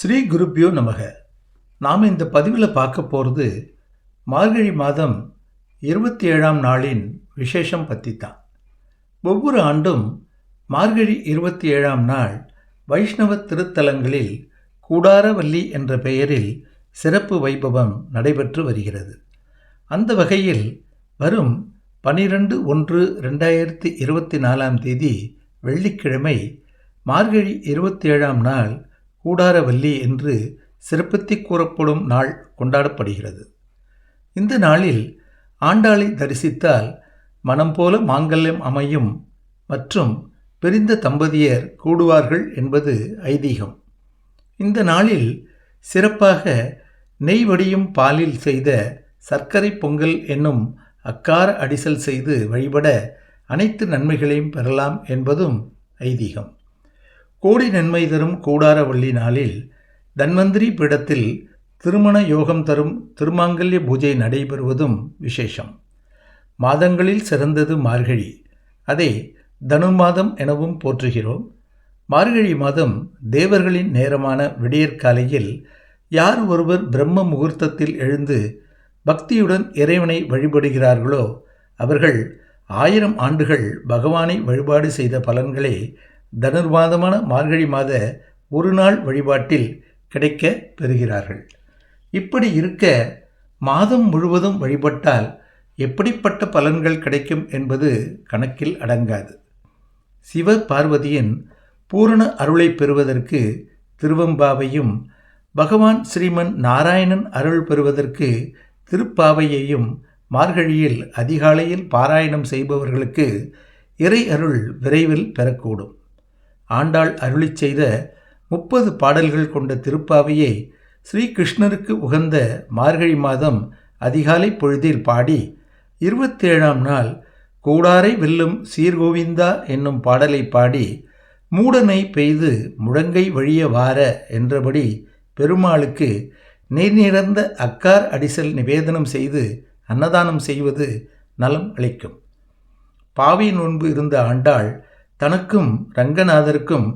ஸ்ரீ குருப்பியோ நமக. நாம் இந்த பதிவில் பார்க்க போகிறது மார்கழி மாதம் இருபத்தி ஏழாம் நாளின் விசேஷம் பற்றி தான் ஒவ்வொரு ஆண்டும் மார்கழி இருபத்தி ஏழாம் நாள் வைஷ்ணவ திருத்தலங்களில் கூடாரவல்லி என்ற பெயரில் சிறப்பு வைபவம் நடைபெற்று வருகிறது. அந்த வகையில் வரும் பனிரெண்டு ஒன்று ரெண்டாயிரத்தி இருபத்தி நாலாம் தேதி வெள்ளிக்கிழமை மார்கழி இருபத்தி ஏழாம் நாள் கூடாரவல்லி என்று சிறப்பித்து கூறப்படும் நாள் கொண்டாடப்படுகிறது. இந்த நாளில் ஆண்டாளை தரிசித்தால் மனம் போல மாங்கல்யம் அமையும் மற்றும் பிரிந்த தம்பதியர் கூடுவார்கள் என்பது ஐதீகம். இந்த நாளில் சிறப்பாக நெய் வடியும் பாலில் செய்த சர்க்கரை பொங்கல் என்னும் அக்கார அடிசல் செய்து வழிபட அனைத்து நன்மைகளையும் பெறலாம் என்பதும் ஐதீகம். கோடி நன்மை தரும் கூடாரவள்ளி நாளில் தன்வந்திரி பீடத்தில் திருமண யோகம் தரும் திருமாங்கல்ய பூஜை நடைபெறுவதும் விசேஷம். மாதங்களில் சிறந்தது மார்கழி. அதை தனு மாதம் எனவும் போற்றுகிறோம். மார்கழி மாதம் தேவர்களின் நேரமான விடியற்காலையில் யார் ஒருவர் பிரம்ம முகூர்த்தத்தில் எழுந்து பக்தியுடன் இறைவனை வழிபடுகிறார்களோ அவர்கள் ஆயிரம் ஆண்டுகள் பகவானை வழிபாடு செய்த பலன்களே தனுர்வாதமான மார்கழி மாத ஒரு நாள் வழிபாட்டில் கிடைக்க பெறுகிறார்கள். இப்படி இருக்க மாதம் முழுவதும் வழிபட்டால் எப்படிப்பட்ட பலன்கள் கிடைக்கும் என்பது கணக்கில் அடங்காது. சிவ பார்வதியின் பூரண அருளை பெறுவதற்கு திருவம்பாவையும் பகவான் ஸ்ரீமன் நாராயணன் அருள் பெறுவதற்கு திருப்பாவையையும் மார்கழியில் அதிகாலையில் பாராயணம் செய்பவர்களுக்கு இறை அருள் விரைவில் பெறக்கூடும். ஆண்டாள் அருளிச் செய்த முப்பது பாடல்கள் கொண்ட திருப்பாவையை ஸ்ரீகிருஷ்ணருக்கு உகந்த மார்கழி மாதம் அதிகாலை பொழுதில் பாடி இருபத்தேழாம் நாள் கூடாரை வெல்லும் சீர்கோவிந்தா என்னும் பாடலை பாடி மூடனை பெய்து முழங்கை வழிய வார என்றபடி பெருமாளுக்கு நீர் நிறந்த அக்கார் அடிசல் நிவேதனம் செய்து அன்னதானம் செய்வது நலம் அளிக்கும். பாவி நோன்பு இருந்த ஆண்டாள் தனக்கும் ரங்கநாதருக்கும்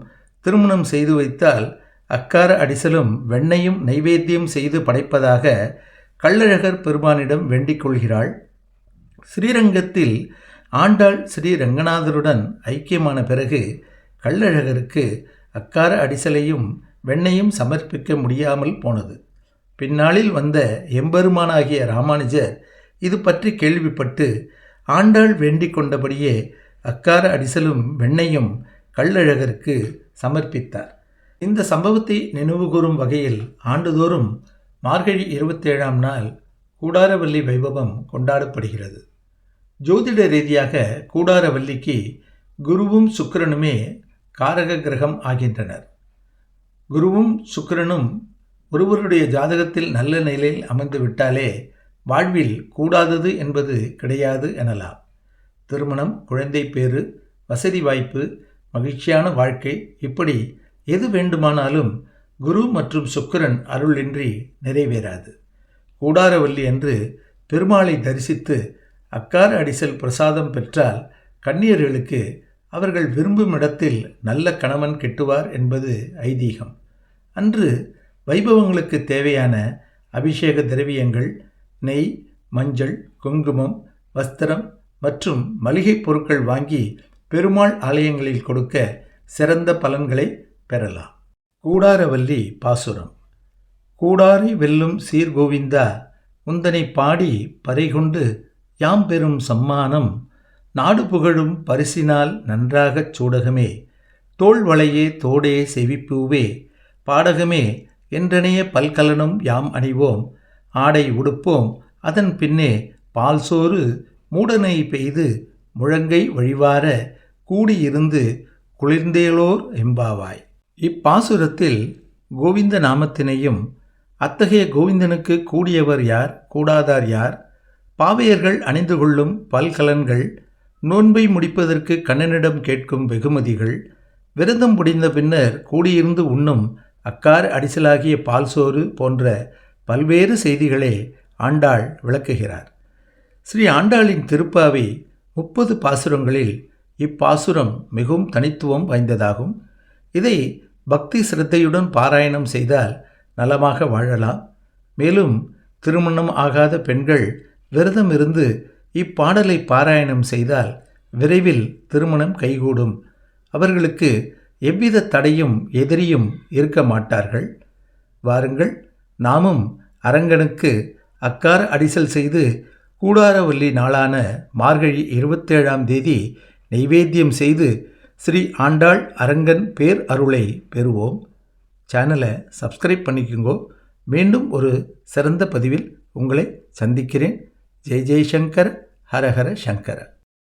திருமணம் செய்து வைத்தால் அக்கார அடிசலும் வெண்ணையும் நைவேத்தியம் செய்து படைப்பதாக கள்ளழகர் பெருமானிடம் வேண்டிக் கொள்கிறாள். ஸ்ரீரங்கத்தில் ஆண்டாள் ஸ்ரீ ரங்கநாதருடன் ஐக்கியமான பிறகு கள்ளழகருக்கு அக்கார அடிசலையும் வெண்ணையும் சமர்ப்பிக்க முடியாமல் போனது. பின்னாளில் வந்த எம்பெருமானாகிய ராமானுஜர் இது பற்றி கேள்விப்பட்டு ஆண்டாள் வேண்டிக் கொண்டபடியே அக்கார அடிசலும் வெண்ணையும் கள்ளழகருக்கு சமர்ப்பித்தார். இந்த சம்பவத்தை நினைவுகூரும் வகையில் ஆண்டுதோறும் மார்கழி இருபத்தேழாம் நாள் கூடாரவல்லி வைபவம் கொண்டாடப்படுகிறது. ஜோதிட ரீதியாக கூடாரவல்லிக்கு குருவும் சுக்கிரனுமே காரக கிரகம் ஆகின்றனர். குருவும் சுக்கிரனும் ஒருவருடைய ஜாதகத்தில் நல்ல நிலையில் அமைந்துவிட்டாலே வாழ்வில் கூடாதது என்பது கிடையாது எனலாம். திருமணம் குழந்தை பேறு வசதி வாய்ப்பு மகிழ்ச்சியான வாழ்க்கை இப்படி எது வேண்டுமானாலும் குரு மற்றும் சுக்கிரன் அருளின்றி நிறைவேறாது. கூடாரவல்லி என்று பெருமாளை தரிசித்து அக்கார அடிசல் பிரசாதம் பெற்றால் கன்னியர்களுக்கு அவர்கள் விரும்பும் இடத்தில் நல்ல கணவன் கிட்டுவார் என்பது ஐதீகம். அன்று வைபவங்களுக்கு தேவையான அபிஷேக திரவியங்கள் நெய் மஞ்சள் குங்குமம் வஸ்திரம் மற்றும் மளிகைப் பொருட்கள் வாங்கி பெருமாள் ஆலயங்களில் கொடுக்க சிறந்த பலன்களை பெறலாம். கூடாரவல்லி பாசுரம். கூடாரை வெல்லும் சீர்கோவிந்தா உந்தனை பாடி பறைகொண்டு யாம் பெறும் சம்மானம் நாடு புகழும் பரிசினால் நன்றாகச் சூடகமே தோள்வளையே தோடே செவிப்பூவே பாடகமே என்றனைய பல்கலனும் யாம் அணிவோம் ஆடை உடுப்போம் அதன் பின்னே பால் சோறு மூடனை பெய்து முழங்கை வழிவார கூடியிருந்து குளிர்ந்தேலோர் எம்பாவாய் இப்பாசுரத்தில் கோவிந்த நாமத்தினையும் அத்தகைய கோவிந்தனுக்கு கூடியவர் யார் கூடாதார் யார்? பாவையர்கள் அணிந்து கொள்ளும் பல்கலன்கள் நோன்பை முடிப்பதற்கு கண்ணனிடம் கேட்கும் வெகுமதிகள் விரதம் முடிந்த பின்னர் கூடியிருந்து உண்ணும் அக்கார் அடிசலாகிய பால்சோறு போன்ற பல்வேறு செய்திகளே ஆண்டாள் விளக்குகிறார். ஸ்ரீ ஆண்டாளின் திருப்பாவை முப்பது பாசுரங்களில் இப்பாசுரம் மிகவும் தனித்துவம் வாய்ந்ததாகும். இதை பக்தி சிரத்தையுடன் பாராயணம் செய்தால் நலமாக வாழலாம். மேலும் திருமணம் ஆகாத பெண்கள் விரதம் இருந்து இப்பாடலை பாராயணம் செய்தால் விரைவில் திருமணம் கைகூடும். அவர்களுக்கு எவ்வித தடையும் எதிரியும் இருக்க மாட்டார்கள். வாருங்கள் நாமும் அரங்கனுக்கு அக்கார அடிசல் செய்து கூடாரவல்லி நாளான மார்கழி இருபத்தேழாம் தேதி நைவேத்தியம் செய்து ஸ்ரீ ஆண்டாள் அரங்கன் பேர் அருளை பெறுவோம். சேனலை சப்ஸ்கிரைப் பண்ணிக்கோங்கோ. மீண்டும் ஒரு சிறந்த பதிவில் உங்களை சந்திக்கிறேன். ஜெய் ஜெய்சங்கர் ஹரஹர சங்கர.